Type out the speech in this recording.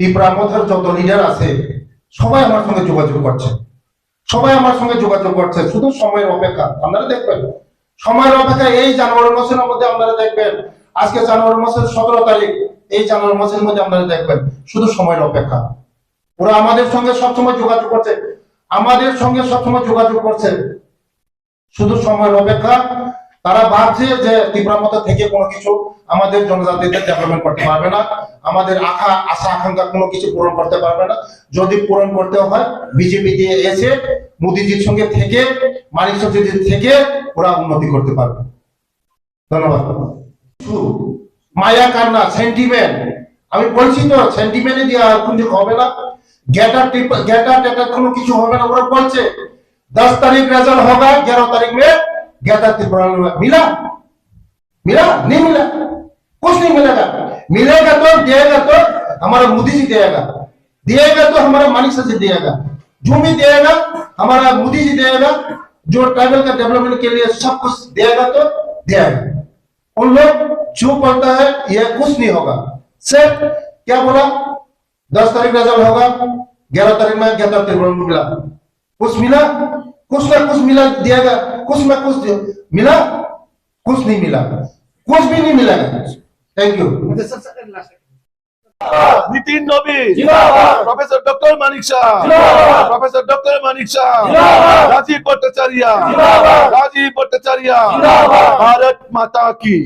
মধ্যের যত লিডার আছে, সবাই আমার সঙ্গে যোগাযোগ করছে। সবাই আমার সঙ্গে যোগাযোগ করছে, শুধু সময়ের অপেক্ষা। আপনারা দেখবেন, সময়ের অপেক্ষা এই জানুয়ারি মাসের মধ্যে আপনারা দেখবেন, আজকে জানুয়ারি মাসের সতেরো তারিখ, এই জানুয়ারি মাসের মধ্যে আপনারা দেখবেন, শুধু সময়ের অপেক্ষা। ওরা আমাদের সঙ্গে সবসময় যোগাযোগ করছে। আমাদের সঙ্গে সবসময় যোগাযোগ করছে। শুধু সময়ের অপেক্ষা তারা ভাবছে যে তীব্রামত থেকে কোনো কিছু আমাদের জনজাতিদের ডেভেলপমেন্ট করতে পারবে না। আমাদের আশা আশা, আকাঙ্ক্ষা কোনো কিছু পূরণ করতে পারবে না। যদি পূরণ করতে হয় বিজেপি দিয়ে এসে মোদিজির সঙ্গে থেকে, মানিক সচিজির থেকে ওরা উন্নতি করতে পারবে। ধন্যবাদ। মায়া, কান্না সেন্টিমেন্ট আমি বলছি তো সেন্টিমেন্টে দিয়ে আর কোনো হবে না। গেটার গ্যাটার ট্যাটার কোনো কিছু হবে না, ওরা বলছে, দশ তারিখ রেজাল্ট হবে গেরো তারিখ মে गया त्रिपुरा में मिला? मिला? नहीं मिला। कुछ नहीं मिलेगा। मिलेगा तो देगा तो हमारा मोदी जी देगा। देगा तो हमारा मानिक जी देगा। जो भी देगा, हमारा मोदी जी देगा। जो ट्राइबल का डेवलपमेंट के लिए सब कुछ देगा तो देगा। उन लोग जो बोलता है, ये कुछ नहीं होगा। सिर्फ़ क्या बोला? दस तारीख रिज़ल्ट होगा। ग्यारह तारीख में गया त्रिपुरा मिला। कुछ मिला? कुछ ना कुछ मिला दिएगा कुछ ना कुछ मिला? कुछ नहीं मिला। कुछ भी नहीं मिला। Thank you Nitin Nobi. Professor doctor Manik Shah. Professor doctor Manik Shah. Rajiv Bhattacharya. Rajiv Bhattacharya. Bharat माता की।